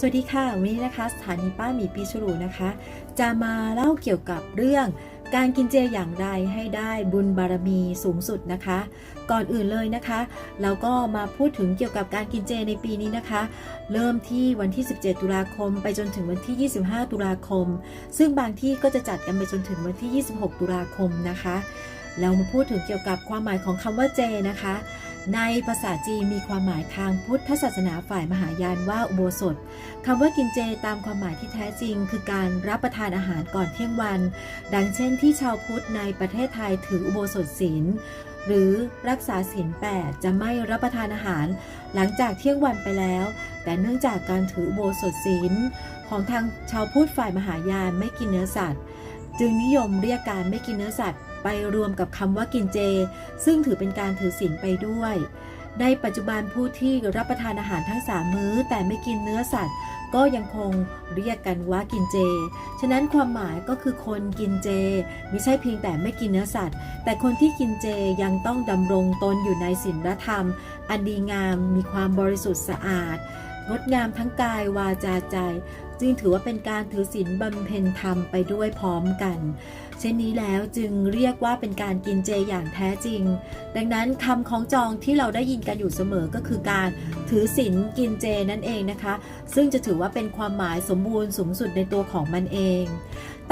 สวัสดีค่ะ วันนี้นะคะสถานีป้าหมีปีฉลูนะคะ จะมาเล่าเกี่ยวกับเรื่องการกินเจอย่างไรให้ได้บุญบารมีสูงสุดนะคะ ก่อนอื่นเลยนะคะ เราก็มาพูดถึงเกี่ยวกับการกินเจในปีนี้นะคะ เริ่มที่วันที่ 17 ตุลาคม ไปจนถึงวันที่ 25 ตุลาคม ซึ่งบางที่ก็จะจัดกันไปจนถึงวันที่ 26 ตุลาคมนะคะ เรามาพูดถึงเกี่ยวกับความหมายของคำว่าเจนะคะ ในภาษาจีนมีความหมายทางพุทธศาสนาฝ่ายมหายานว่าอุโบสถคำว่ากินเจตามความหมายที่แท้จริง คือการรับประทานอาหารก่อนเที่ยงวัน ดังเช่นที่ชาวพุทธในประเทศไทยถืออุโบสถศีลหรือรักษาศีล8จะไม่รับประทานอาหาร หลังจากเที่ยงวันไปแล้ว แต่เนื่องจากการถืออุโบสถศีลของทางชาวพุทธฝ่ายมหายานไม่กินเนื้อสัตว์ จึงนิยมเรียกการไม่กินเนื้อสัตว์ ไปรวมกับคำว่ากินเจ ซึ่งถือเป็นการถือศีลไปด้วย ในปัจจุบันผู้ที่รับประทานอาหารทั้ง3มื้อ แต่ไม่กินเนื้อสัตว์ ก็ยังคงเรียกกันว่ากินเจ ฉะนั้นความหมายก็คือคนกินเจ ไม่ใช่เพียงแต่ไม่กินเนื้อสัตว์ แต่คนที่กินเจยังต้องดำรงตนอยู่ในศีลธรรม อันดีงามมีความบริสุทธิ์สะอาด งดงามทั้งกายวาจาใจ จึงถือว่าเป็นการถือศีลบำเพ็ญธรรมไปด้วยพร้อมกัน เช่นนี้แล้วจึงเรียกว่าเป็นการกินเจอย่างแท้จริง ดังนั้นคำของจองที่เราได้ยินกันอยู่เสมอก็คือการถือศีลกินเจนั่นเองนะคะ ซึ่งจะถือว่าเป็นความหมายสมบูรณ์สูงสุดในตัวของมันเอง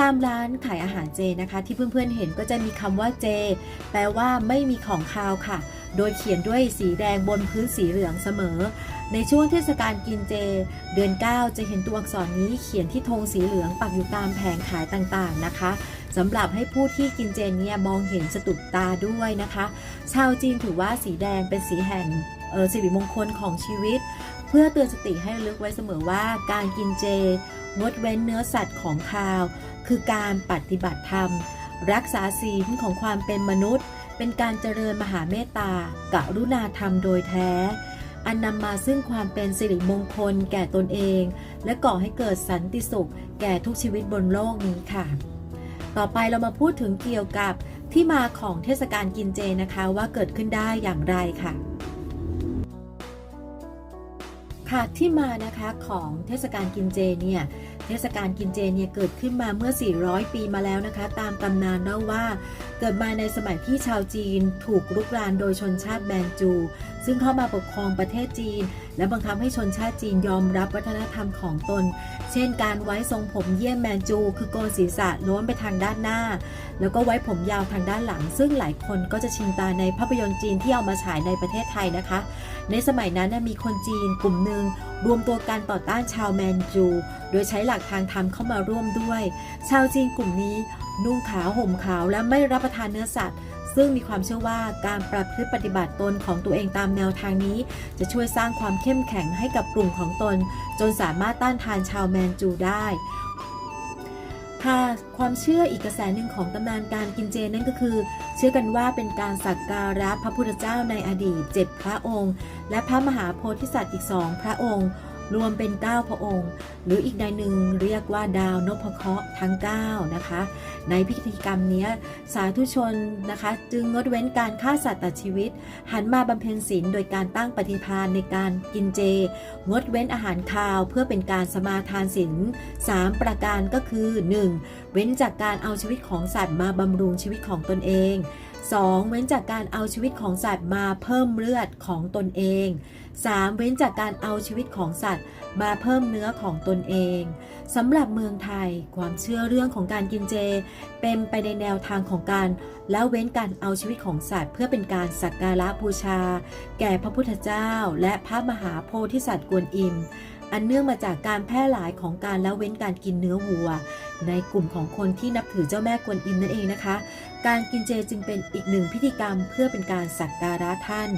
ตามร้านขายอาหารเจนะคะ ที่เพื่อนๆเห็นก็จะมีคำว่าเจ แปลว่าไม่มีของคาวค่ะ โดยเขียนด้วยสีแดงบนพื้นสีเหลืองเสมอ ในช่วงเทศกาลกินเจ เดือน 9 จะเห็นตัวอักษรนี้เขียนที่ธงสีเหลืองปักอยู่ตามแผงขายต่างๆนะคะสำหรับให้ผู้ที่กินเจเนี่ยมองเห็นสะดุดตาด้วยนะคะ ชาวจีนถือว่าสีแดงเป็นสีแห่งสิริมงคลของชีวิต เพื่อเตือนสติให้ลึกไว้เสมอว่าการกินเจ งดเว้นเนื้อสัตว์ของคาว คือการปฏิบัติธรรม รักษาศีลของความเป็นมนุษย์ เป็นการเจริญมหาเมตตากรุณาธรรมโดยแท้ อันนำมาซึ่งความเป็นสิริมงคลแก่ตนเอง และก่อให้เกิดสันติสุข แก่ทุกชีวิตบนโลกนี้ค่ะ ต่อไปเรามาพูดถึงเกี่ยวกับที่มาของเทศกาลกินเจนะคะว่าเกิดขึ้นได้อย่างไรค่ะ ค่ะที่มานะคะของเทศกาลกินเจเนี่ยเทศกาลกินเจเนี่ยเกิดขึ้นมาเมื่อ 400 ปีมาแล้วนะคะ ตามตำนานเล่าว่า กิดมาในสมัยที่ชาวจีนถูกรุกรานโดยชนชาติแมนจู ซึ่งเข้ามาปกครองประเทศจีน และบังคับให้ชนชาติจีนยอมรับวัฒนธรรมของตน เช่น การไว้ทรงผมเยี่ยมแมนจู คือโกนศีรษะโน้มไปทางด้านหน้า แล้วก็ไว้ผมยาวทางด้านหลัง ซึ่งหลายคนก็จะชินตาในภาพยนตร์จีนที่เอามาฉายในประเทศไทยนะคะ ในสมัยนั้นมีคนจีนกลุ่มหนึ่งรวมตัวกันต่อต้านชาวแมนจู โดยใช้หลักทางธรรมเข้ามาร่วมด้วย ชาวจีนกลุ่มนี้ นุ่งขาวห่มขาวและไม่รับประทานเนื้อสัตว์ ซึ่งมีความเชื่อว่าการประพฤติปฏิบัติตนของตัวเองตามแนวทางนี้ จะช่วยสร้างความเข้มแข็งให้กับกลุ่มของตน จนสามารถต้านทานชาวแมนจูได้ค่ะความเชื่ออีกกระแสหนึ่งของตำนานการกินเจนั่นก็คือ เชื่อกันว่าเป็นการสักการะพระพุทธเจ้าในอดีตเจ็ดพระองค์ และพระมหาโพธิสัตว์อีกสองพระองค์ รวมเป็น 9 พระองค์ หรืออีกในหนึ่งเรียกว่าดาวนพเคราะห์ทั้ง 9 นะคะ ในพิธีกรรมนี้สาธุชนนะคะ จึงงดเว้นการฆ่าสัตว์ตัดชีวิต หันมาบำเพ็ญศีลโดยการตั้งปฏิภาณในการกินเจ งดเว้นอาหารคาวเพื่อเป็นการสมาทานศีล3ประการก็คือ 1. เว้นจากการเอาชีวิตของสัตว์มาบำรุงชีวิตของตนเอง 2. เว้นจากการเอาชีวิตของสัตว์มาเพิ่มเลือดของตนเอง 3. เว้นจากการเอาชีวิตของสัตว์มาเพิ่มเนื้อของตนเองสำหรับเมืองไทยความเชื่อเรื่องของการกินเจ เป็นไปในแนวทางของการละเว้นการเอาชีวิตของสัตว์ เพื่อเป็นการสักการะบูชา แก่พระพุทธเจ้า และพระมหาโพธิสัตว์กวนอิมอันเนื่องมาจากการแพร่หลายของการละเว้นการกินเนื้อวัว ในกลุ่มของคนที่นับถือเจ้าแม่กวนอิมนั่นเองนะคะ การกินเจจึงเป็นอีกหนึ่งพิธีกรรมเพื่อเป็นการสักการะท่าน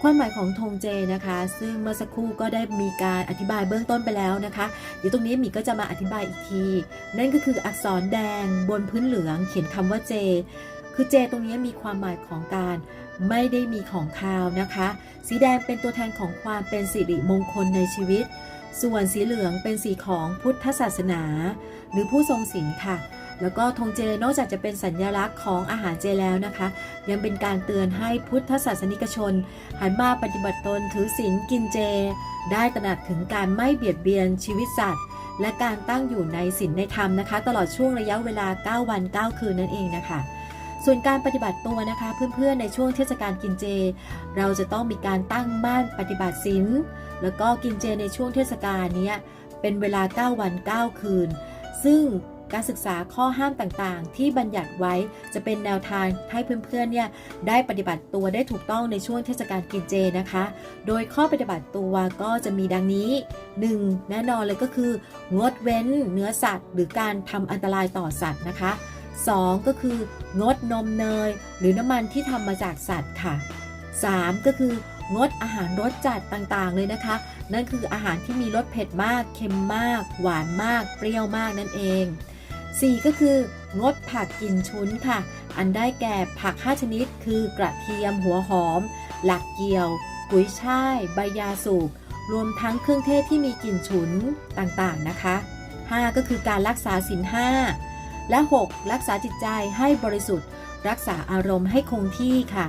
ความหมายของธงเจนะคะ ซึ่งเมื่อสักครู่ก็ได้มีการอธิบายเบื้องต้นไปแล้วนะคะ เดี๋ยวตรงนี้หมีก็จะมาอธิบายอีกที นั่นก็คืออักษรแดงบนพื้นเหลืองเขียนคำว่าเจ คือเจตรงนี้มีความหมายของการไม่ได้มีของคาวนะคะ สีแดงเป็นตัวแทนของความเป็นสิริมงคลในชีวิต ส่วนสีเหลืองเป็นสีของพุทธศาสนา หรือผู้ทรงศีลค่ะ แล้วก็ธงเจนอกจากจะเป็นสัญลักษณ์ของอาหารเจแล้วนะคะ ยังเป็นการเตือนให้พุทธศาสนิกชน หันมาปฏิบัติตนถือศีลกินเจ ได้ตระหนักถึงการไม่เบียดเบียนชีวิตสัตว์ และการตั้งอยู่ในศีลในธรรมนะคะ ตลอดช่วงระยะเวลา 9 วัน 9 คืนนั่นเองนะคะส่วนการปฏิบัติตัวนะคะ เพื่อนๆในช่วงเทศกาลกินเจ เราจะต้องมีการตั้งมั่นปฏิบัติศีลแล้วก็กินเจในช่วงเทศกาลนี้เป็นเวลา 9 วัน 9 คืน ซึ่ง การศึกษาข้อห้ามต่างๆ ที่บัญญัติไว้จะเป็นแนวทางให้เพื่อนๆเนี่ยได้ปฏิบัติตัวได้ถูกต้องในช่วงเทศกาลกินเจนะคะ โดยข้อปฏิบัติตัวก็จะมีดังนี้ 1. แน่นอนเลยก็คืองดเว้นเนื้อสัตว์ หรือการทำอันตรายต่อสัตว์นะคะ 2. ก็คืองดนมเนย หรือน้ำมันที่ทำมาจากสัตว์ค่ะ 3. ก็คืองดอาหารรสจัดต่างๆ เลยนะคะ นั่นคืออาหารที่มีรสเผ็ดมาก เค็มมาก หวานมาก เปรี้ยวมากนั่นเอง 4. ก็คืองดผักกลิ่นชุ้นค่ะ อันได้แก่ผัก 5 ชนิด คือกระเทียมหัวหอม หลักเกี่ยว กุ้ยช่าย ใบยาสูบรวมทั้งเครื่องเทศที่มีกลิ่นฉุนต่างๆนะคะ 5. ก็คือการรักษาศีล5และ 6. รักษาจิตใจให้บริสุทธิ์ รักษาอารมณ์ให้คงที่ค่ะ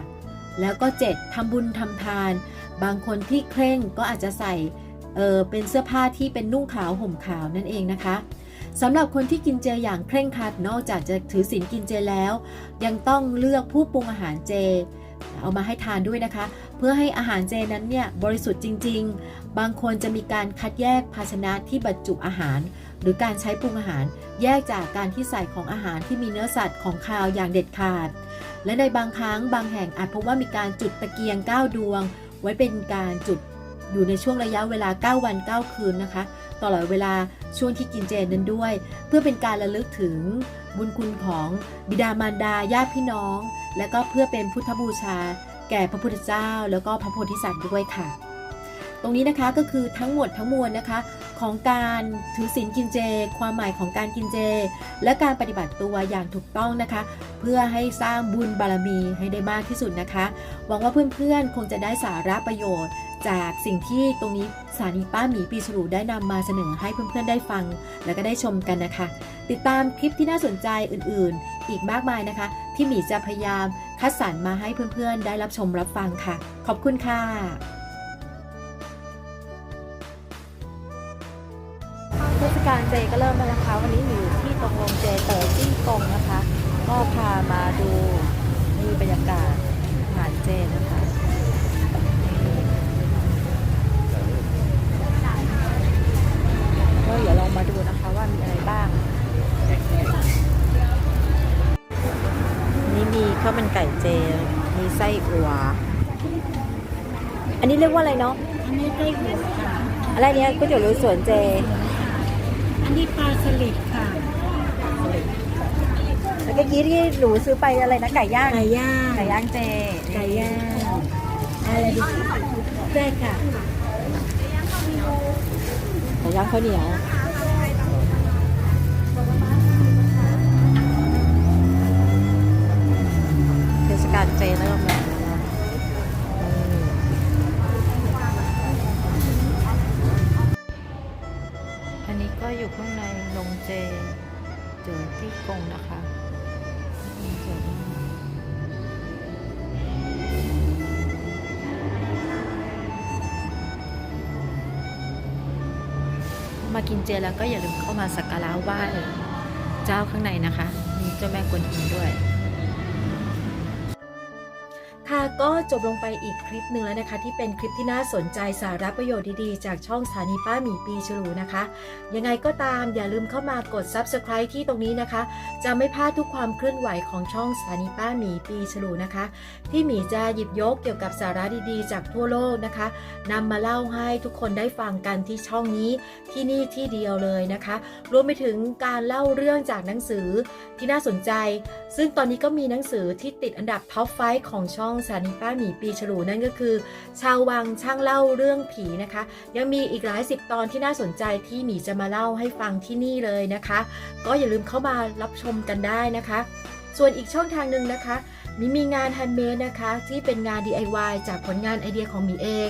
แล้วก็ 7. ทำบุญทำทาน บางคนที่เคร่งก็อาจจะใส่เออเป็นเสื้อผ้าที่เป็นนุ่งขาวห่มขาวนั่นเองนะคะ สำหรับคนที่กินเจอย่างเคร่งครัดนอกจากจะถือศีลกินเจแล้ว ยังต้องเลือกผู้ปรุงอาหารเจ เอามาให้ทานด้วยนะคะ เพื่อให้อาหารเจนั้นเนี่ยบริสุทธิ์จริง ๆ บางคนจะมีการคัดแยกภาชนะที่บรรจุอาหาร หรือการใช้ปรุงอาหาร แยกจากการที่ใส่ของอาหารที่มีเนื้อสัตว์ของคาวอย่างเด็ดขาด และในบางครั้งบางแห่งอาจพบว่ามีการจุดตะเกียง9ดวง ไว้เป็นการจุด อยู่ในช่วงระยะเวลา 9 วัน 9 คืนนะคะ ตลอดเวลาช่วงที่กินเจนั้นด้วย เพื่อเป็นการระลึกถึงบุญคุณของบิดามารดาญาติพี่น้อง และก็เพื่อเป็นพุทธบูชา แก่พระพุทธเจ้า แล้วก็พระโพธิสัตว์ด้วยค่ะ ตรงนี้นะคะก็คือทั้งหมดทั้งมวลนะคะ ของการถือศีลกินเจ ความหมายของการกินเจ และการปฏิบัติตัวอย่างถูกต้องนะคะ เพื่อให้สร้างบุญบารมีให้ได้มากที่สุดนะคะ หวังว่าเพื่อนๆคงจะได้สาระประโยชน์ จากสิ่งที่ตรงนี้สถานีป้าหมีปีฉลูได้นำมาเสนอให้เพื่อนๆได้ฟัง และก็ได้ชมกันนะคะ ติดตามคลิปที่น่าสนใจอื่นๆ อีกมากมายนะคะ ที่หมีจะพยายามคัดสรรมาให้เพื่อนๆ ได้รับชมรับฟังค่ะ ขอบคุณค่ะเทศกาลเจก็เริ่มแล้วนะคะ วันนี้อยู่ที่ตรงลงเจเตอร์จี้กงนะคะ ก็พามาดูนี่บรรยากาศอาหารเจน มีข้าวมันไก่เจ มีไส้อั่วอันนี้เรียกว่าอะไรเนาะ อันนี้ไส้หมูค่ะ อะไรเนี้ยก๋วยเตี๋ยวลุยสวนเจ อันนี้ปลาสลิดค่ะ แล้วก็กี้ที่หนูซื้อไปอะไรนะไก่ย่าง ไก่ย่าง ไก่ย่างเจ ไก่ย่าง อะไรดีได้ค่ะ ไก่ย่างข้าวเหนียว กาลเจเริ่มแล้วอันนี้ก็อยู่ข้างในลงเจเจอที่กงนะคะมากินเจแล้วก็อย่าลืมเข้ามาสักการะไหว้เจ้าข้างในนะคะ มีเจ้าแม่กวนอิมด้วย ค่ะก็จบลงไปอีกคลิปหนึ่งแล้วนะคะ ที่เป็นคลิปที่น่าสนใจสาระประโยชน์ดีๆ จากช่องสถานีป้าหมีปีฉลูนะคะ ยังไงก็ตามอย่าลืมเข้ามากด subscribe ที่ตรงนี้นะคะ จะไม่พลาดทุกความเคลื่อนไหวของช่องสถานีป้าหมีปีฉลูนะคะ ที่หมีจะหยิบยกเกี่ยวกับสาระดีๆ จากทั่วโลกนะคะนำมาเล่าให้ทุกคนได้ฟังกันที่ช่องนี้ที่นี่ที่เดียวเลยนะคะ รวมไปถึงการเล่าเรื่องจากหนังสือที่น่าสนใจ ซึ่งตอนนี้ก็มีหนังสือที่ติดอันดับท็อปไฟของช่องสถานีป้าหมีปีฉลูนั่นก็คือ ชาววังช่างเล่าเรื่องผีนะคะ ยังมีอีกหลายสิบตอนที่น่าสนใจที่หมีจะมาเล่าให้ฟังที่นี่เลยนะคะ ก็อย่าลืมเข้ามารับชมกันได้นะคะ ส่วนอีกช่องทางหนึ่งนะคะมีมีงานแฮนด์เมดนะคะ ที่เป็นงาน DIY จากผลงานไอเดียของหมีเอง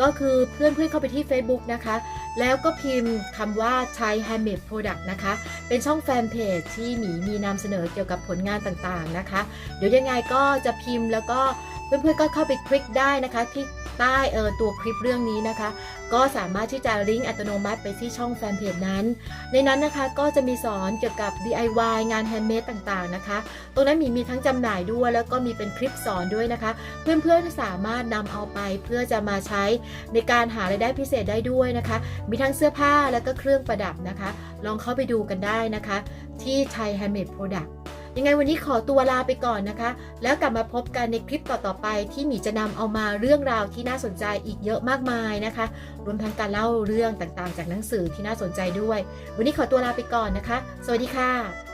ก็คือเพื่อนๆเข้าไปที่ Facebook นะคะ แล้วก็พิมพ์คำว่าใช้ handmade product นะคะ เป็นช่องแฟนเพจที่หมีมีนำเสนอเกี่ยวกับผลงานต่างๆนะคะ เดี๋ยวยังไงก็จะพิมพ์แล้วก็ เพื่อนๆก็เข้าไปคลิกได้นะคะที่ใต้เออตัวคลิปเรื่องนี้นะคะ ก็สามารถที่จะลิงก์อัตโนมัติไปที่ช่องแฟนเพจนั้น ในนั้นนะคะก็จะมีสอนเกี่ยวกับ DIY งานแฮนด์เมดต่างๆนะคะ ตรงนั้นมีมีทั้งจำหน่ายด้วย แล้วก็มีเป็นคลิปสอนด้วยนะคะ เพื่อนๆสามารถนำเอาไปเพื่อจะมาใช้ในการหารายได้พิเศษได้ด้วยนะคะ มีทั้งเสื้อผ้าแล้วก็เครื่องประดับนะคะ ลองเข้าไปดูกันได้นะคะ ที่ไทย Handmade Product ยังไงวันนี้ขอตัวลาไปก่อนนะคะ แล้วกลับมาพบกันในคลิปต่อๆไป ที่หมีจะนำเอามาเรื่องราวที่น่าสนใจอีกเยอะมากมายนะคะ รวมทั้งการเล่าเรื่องต่างๆ จากหนังสือที่น่าสนใจด้วย วันนี้ขอตัวลาไปก่อนนะคะ สวัสดีค่ะ